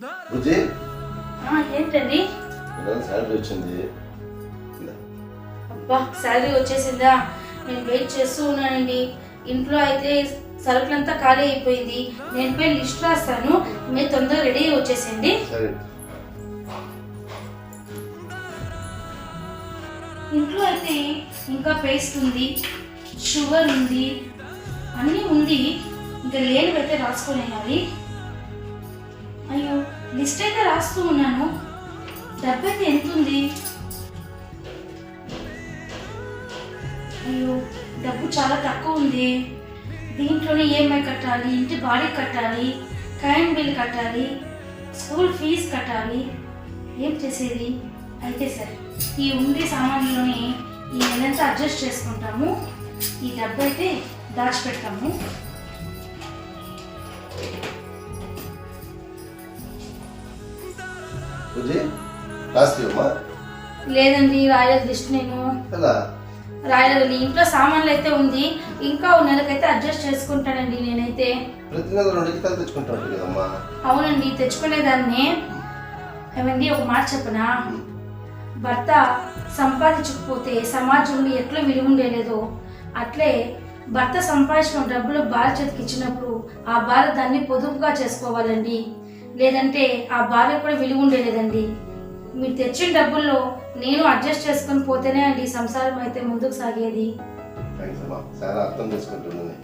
బుజ్జి? ఏంటండి? శాలరీ వచ్చింది. అబ్బా శాలరీ వచ్చేసిందా? నేను వెయిట్ చేస్తూ ఉన్నానండి. ఇంట్లో అయితే సరుకులంతా ఖాళీ అయిపోయింది. నేను పోయి లిస్ట్ రాస్తాను. మీరు తొందరగా రెడీ సరే. ఇంట్లో అయితే ఇంకా పేస్ట్ ఉంది షుగర్ ఉంది అన్నీ ఉంది. ఇంకా లేనివైతే రాసుకోలేనాలి అయ్యో లిస్ట్ అయితే రాస్తూ ఉన్నాను. డబ్బు అయితే ఎంత ఉంది అయ్యో డబ్బు చాలా తక్కువ ఉంది. దీంట్లోనే ఈఎంఐ కట్టాలి ఇంటి బాడీ కట్టాలి కరెంట్ బిల్ కట్టాలి స్కూల్ ఫీజు కట్టాలి. ఏం చేసేది? అయితే సరే ఈ ఉండే సామాన్లోనే ఈ నెలంతా అడ్జస్ట్ చేసుకుంటాము. ఈ డబ్బు అయితే దాచిపెడతాము. బుజ్జి లాస్ట్ ఇవ్వమ్మా లేదండి రాయలేదు లిస్ట్ నేను. ఎలా? రాయలేదు ఇంట్లో సామాన్లు అయితే ఉంది ఇంకా నెలకైతే అడ్జస్ట్ చేసుకుంటానండి నేనైతే. ప్రతి నెల రెండు గితాలు తెచ్చుకుంటా ఉంటుంది కదమ్మా. అవునండి తెచ్చుకునేదాన్ని. ఏమండి ఒక మాట చెప్పనా? భర్త సంపాదించకపోతే సమాజంలో ఎట్లా విలువ ఉండేలేదో అట్లే భర్త సంపాదించిన డబ్బులు భార్య చేతికి ఇచ్చినప్పుడు ఆ భార్య దాన్ని పొదుపుగా చేసుకోవాలండి. లేదంటే ఆ భార్య కూడా విలువ ఉండేలేదండి. మీరు తెచ్చిన డబ్బుల్లో నేను అడ్జస్ట్ చేసుకొని పోతేనే అండి సంసారం అయితే ముందుకు సాగేది. చాలా అర్థం చేసుకుంటున్నాను.